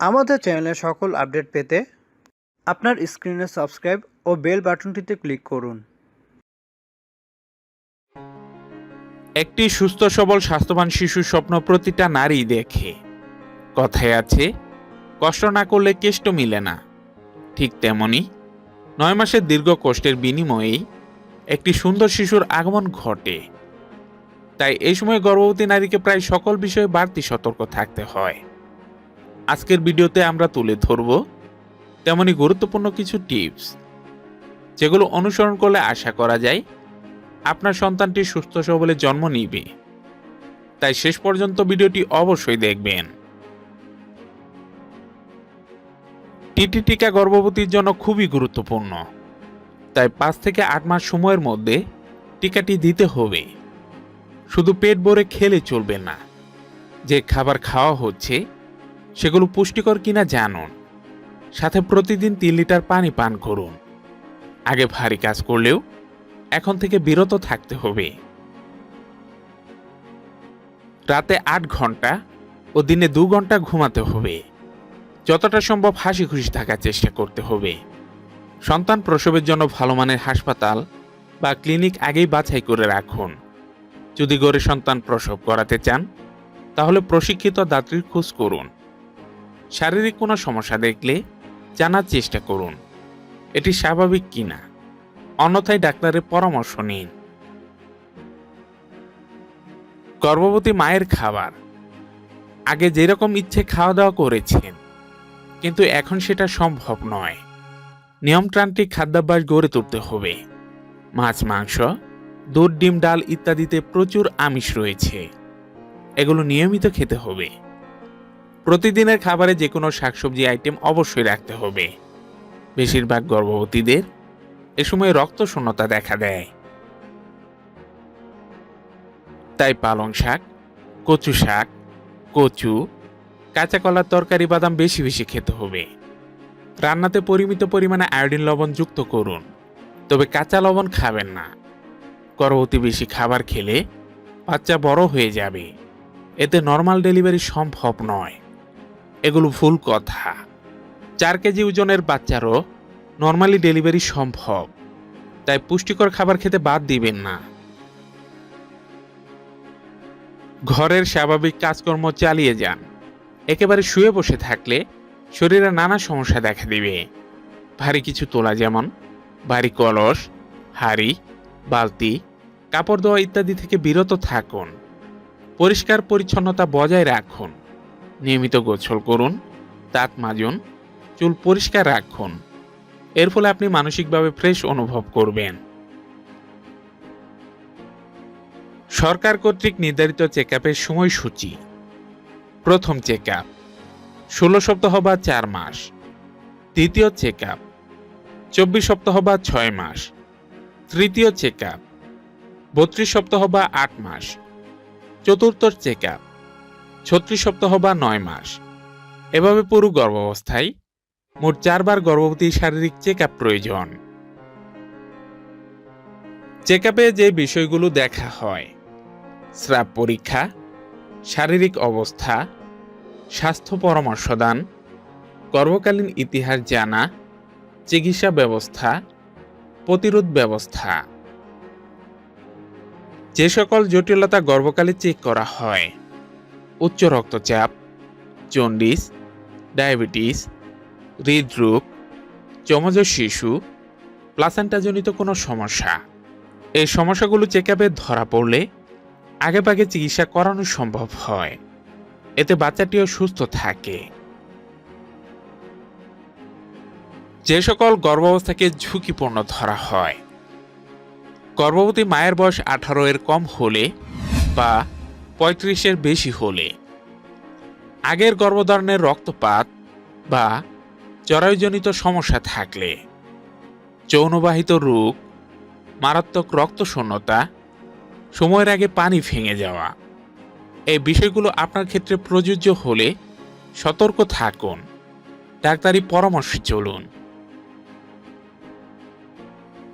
আমাদের চ্যানেলের সকল আপডেট পেতে আপনার স্ক্রিনে সাবস্ক্রাইব ও বেল বাটনটিতে ক্লিক করুন। একটি সুস্থ, সবল, স্বাস্থ্যবান শিশুর স্বপ্ন প্রতিটা নারী দেখে। কথায় আছে, কষ্ট না করলে কেষ্ট মিলে না। ঠিক তেমনি নয় মাসের দীর্ঘ কষ্টের বিনিময়েই একটি সুন্দর শিশুর আগমন ঘটে। তাই এই সময় গর্ভবতী নারীকে প্রায় সকল বিষয়ে বাড়তি সতর্ক থাকতে হয়। আজকের ভিডিওতে আমরা তুলে ধরব তেমনি গুরুত্বপূর্ণ কিছু টিপস, যেগুলো অনুসরণ করলে আশা করা যায় আপনার সন্তানটি সুস্থ সবলে জন্ম নিবে। তাই শেষ পর্যন্ত ভিডিওটি অবশ্যই দেখবেন। টিটি টিকা গর্ভবতীর জন্য খুবই গুরুত্বপূর্ণ। তাই পাঁচ থেকে আট মাস সময়ের মধ্যে টিকাটি দিতে হবে। শুধু পেট ভরে খেলে চলবে না, যে খাবার খাওয়া হচ্ছে সেগুলো পুষ্টিকর কিনা জানুন। সাথে প্রতিদিন তিন লিটার পানি পান করুন। আগে ভারী কাজ করলেও এখন থেকে বিরত থাকতে হবে। রাতে আট ঘণ্টা ও দিনে দু ঘণ্টা ঘুমাতে হবে। যতটা সম্ভব হাসি খুশি থাকার চেষ্টা করতে হবে। সন্তান প্রসবের জন্য ভালো মানের হাসপাতাল বা ক্লিনিক আগেই বাছাই করে রাখুন। যদি গড়ে সন্তান প্রসব করাতে চান, তাহলে প্রশিক্ষিত দাত্রীর খোঁজ করুন। শারীরিক কোনো সমস্যা দেখলে জানার চেষ্টা করুন। এটি স্বাভাবিক কিনা অন্যথায় ডাক্তারের পরামর্শ নিন। গর্ভবতী মায়ের খাবার। আগে যেরকম ইচ্ছে খাওয়া দাওয়া করেছেন, কিন্তু এখন সেটা সম্ভব নয়। নিয়মতান্ত্রিক খাদ্যাভ্যাস গড়ে তুলতে হবে। মাছ, মাংস, দুধ, ডিম, ডাল ইত্যাদিতে প্রচুর আমিষ রয়েছে। এগুলো নিয়মিত খেতে হবে। প্রতিদিনের খাবারে যে কোনো শাকসবজি আইটেম অবশ্যই রাখতে হবে। বেশিরভাগ গর্ভবতীদের এ সময় রক্ত শূন্যতা দেখা দেয়। তাই পালং শাক, কচু শাক, কচু, কাঁচা কলার তরকারি, বাদাম বেশি বেশি খেতে হবে। রান্নাতে পরিমিত পরিমাণে আয়োডিন লবণ যুক্ত করুন, তবে কাঁচা লবণ খাবেন না। গর্ভবতী বেশি খাবার খেলে বাচ্চা বড় হয়ে যাবে। এতে নর্মাল ডেলিভারি সম্ভব নয়। এগুলো ভুল কথা। চার কেজি ওজনের বাচ্চারও নর্মালি ডেলিভারি সম্ভব। তাই পুষ্টিকর খাবার খেতে বাদ দিবেন না। ঘরের স্বাভাবিক কাজকর্ম চালিয়ে যান। একেবারে শুয়ে বসে থাকলে শরীরে নানা সমস্যা দেখা দিবে। ভারী কিছু তোলা যেমন ভারী কলস, হাড়ি, বালতি, কাপড় ধোয়া ইত্যাদি থেকে বিরত থাকুন। পরিষ্কার পরিচ্ছন্নতা বজায় রাখুন। নিয়মিত গোসল করুন, দাঁত মাজুন, চুল পরিষ্কার রাখুন। এর ফলে আপনি মানসিকভাবে ফ্রেশ অনুভব করবেন। সরকার কর্তৃক নির্ধারিত চেক আপের সময়সূচি। প্রথম চেক আপ ষোলো সপ্তাহ বা চার মাস। দ্বিতীয় চেক আপ চব্বিশ সপ্তাহ বা ছয় মাস। তৃতীয় চেক আপ বত্রিশ সপ্তাহ বা আট মাস। চতুর্থ চেক আপ ছত্রিশ সপ্তাহ বা নয় মাস। এভাবে পুরো গর্ভাবস্থায় মোট চারবার গর্ভবতী শারীরিক চেক আপ প্রয়োজন। চেক আপে যে বিষয়গুলো দেখা হয়, স্রাব পরীক্ষা, শারীরিক অবস্থা, স্বাস্থ্য পরামর্শদান, গর্ভকালীন ইতিহাস জানা, চিকিৎসা ব্যবস্থা, প্রতিরোধ ব্যবস্থা। যে সকল জটিলতা গর্ভকালে চেক করা হয় উচ্চ রক্তচাপ, জন্ডিস, ডায়াবেটিস, হৃদরোগ যমজ শিশু, প্লাসেন্টাজনিত কোনো সমস্যা। এই সমস্যাগুলো চেক ধরা পড়লে আগেভাগে চিকিৎসা করানো সম্ভব হয়। এতে বাচ্চাটিও সুস্থ থাকে। যে সকল গর্ভাবস্থাকে ঝুঁকিপূর্ণ ধরা হয়। গর্ভবতী মায়ের বয়স আঠারো এর কম হলে বা পঁয়ত্রিশের বেশি হলে। আগের গর্ভধারণের রক্তপাত বা জরায়ুজনিত সমস্যা থাকলে যৌনবাহিত রোগ, মারাত্মক রক্তশূন্যতা, সময়ের আগে পানি ভেঙে যাওয়া, এই বিষয়গুলো আপনার ক্ষেত্রে প্রযোজ্য হলে সতর্ক থাকুন। ডাক্তারি পরামর্শে চলুন।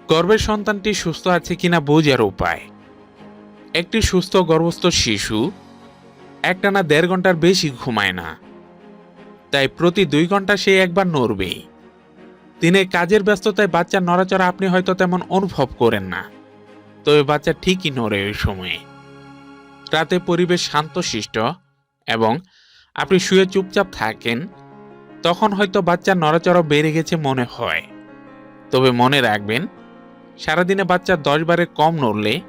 গর্ভের সন্তানটি সুস্থ আছে কিনা বোঝার উপায়। একটি সুস্থ গর্ভস্থ শিশু একটানা দেড় ঘণ্টার বেশি ঘুমায় না। তাই প্রতি দুই ঘণ্টা সে একবার নড়বেই দিনে কাজের ব্যস্ততায় বাচ্চার নড়াচড়া আপনি হয়তো তেমন অনুভব করেন না। তবে বাচ্চা ঠিকই নড়ে ওই সময়ে। রাতে পরিবেশ শান্তশিষ্ট এবং আপনি শুয়ে চুপচাপ থাকেন, তখন হয়তো বাচ্চার নড়াচড়া বেড়ে গেছে মনে হয়। তবে মনে রাখবেন, সারাদিনে বাচ্চা দশ বারে কম নড়লে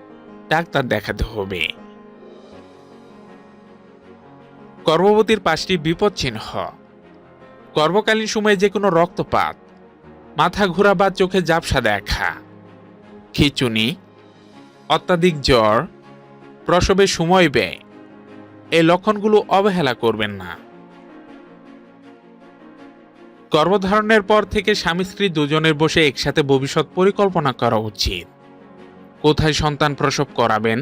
ডাক্তার দেখাতে হবে। গর্ভবতীর পাঁচটি বিপদ চিহ্ন। গর্ভকালীন সময়ে যে কোনো রক্তপাত, মাথা ঘোরা বা চোখে জাপসা দেখা, খিচুনি, অত্যাধিক জ্বর প্রসবের সময় ব্যয়, এই লক্ষণগুলো অবহেলা করবেন না। গর্ভধারণের পর থেকে স্বামী স্ত্রী দুজনের বসে একসাথে ভবিষ্যৎ পরিকল্পনা করা উচিত। কোথায় সন্তান প্রসব করাবেন?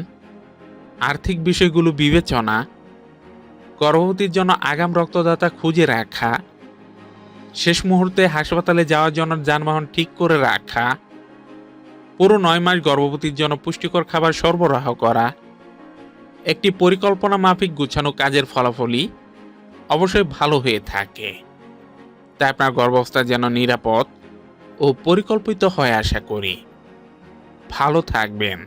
আর্থিক বিষয়গুলো বিবেচনা, গর্ভবতীর জন্য আগাম রক্তদাতা খুঁজে রাখা, শেষ মুহূর্তে হাসপাতালে যাওয়ার জন্য যানবাহন ঠিক করে রাখা, পুরো নয় মাস গর্ভবতীর জন্য পুষ্টিকর খাবার সরবরাহ করা, একটি পরিকল্পনা মাফিক গুছানো কাজের ফলাফলই অবশ্যই ভালো হয়ে থাকে। তাই আপনার গর্ভাবস্থা যেন নিরাপদ ও পরিকল্পিত হয় আশা করি। ভালো থাকবেন।